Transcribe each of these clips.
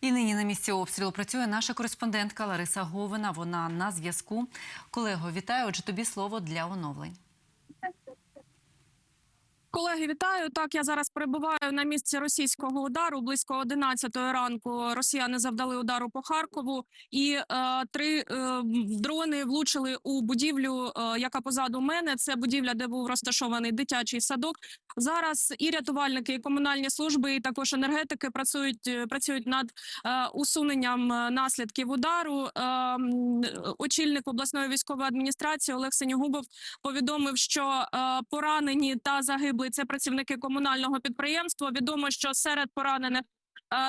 І нині на місці обстрілу працює наша кореспондентка Лариса Говина. Вона на зв'язку. Колего, вітаю. Отже, тобі слово для оновлень. Колеги, вітаю. Так, я зараз перебуваю на місці російського удару. Близько 11 ранку росіяни завдали удару по Харкову, і е, три е, дрони влучили у будівлю, е, яка позаду мене. Це будівля, де був розташований дитячий садок. Зараз і рятувальники, і комунальні служби, і також енергетики працюють е, працюють над е, усуненням е, наслідків удару. Е, очільник обласної військової адміністрації Олег Сенігубов повідомив, що е, поранені та загиблі це працівники комунального підприємства. Відомо, що серед поранених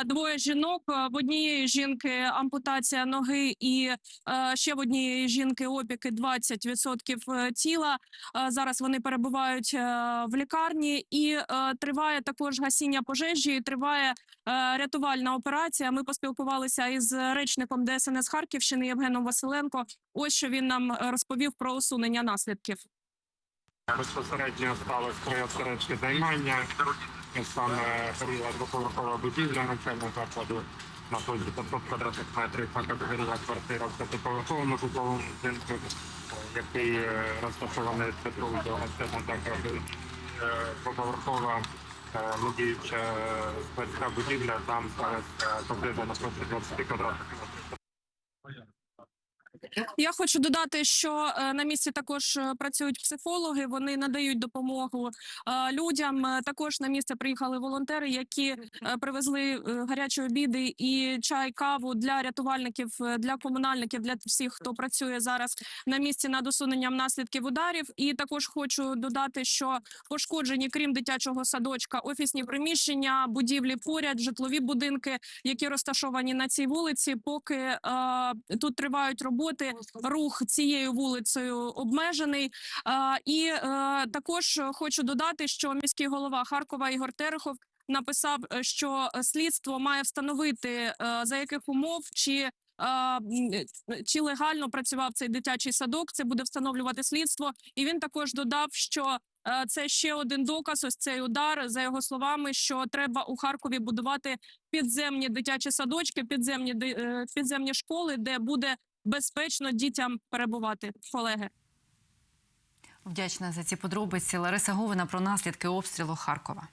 е, двоє жінок. Е, В однієї жінки ампутація ноги, і е, ще в однієї жінки опіки 20% тіла. Зараз вони перебувають в лікарні, і триває також гасіння пожежі. і Триває рятувальна операція. Ми поспілкувалися із речником ДСНС Харківщини Євгеном Василенко. Ось що він нам розповів про усунення наслідків. Безпосередньо сталося осередки займання. Саме горіла двоповерхова будівля навчального закладу на площі 500 квадратних метрів, також горіла квартира в п'ятиповерховому житловому будинку, який е, розташований в центру навчального закладу. Е, Двоповерхова е, медіюча складська будівля, там зараз е, пожежа на площі 20 квадратних метрів. Я хочу додати, що е, на місці також е, працюють психологи. Вони надають допомогу е, людям. Також на місце приїхали волонтери, які привезли гарячі обіди і чай, каву для рятувальників, для комунальників, для всіх, хто працює зараз на місці над усуненням наслідків ударів. І також хочу додати, що пошкоджені, крім дитячого садочка, офісні приміщення, будівлі поряд, житлові будинки, які розташовані на цій вулиці. Поки тут тривають роботи, рух цією вулицею обмежений. І е, також хочу додати, що міський голова Харкова Ігор Терехов написав, е, що слідство має встановити е, за яких умов чи. Чи легально працював цей дитячий садок? Це буде встановлювати слідство, і він також додав, що це ще один доказ. Ось цей удар за його словами, що треба у Харкові будувати підземні дитячі садочки, підземні підземні школи, де буде безпечно дітям перебувати. Колеги. Вдячна за ці подробиці. Лариса Говина про наслідки обстрілу Харкова.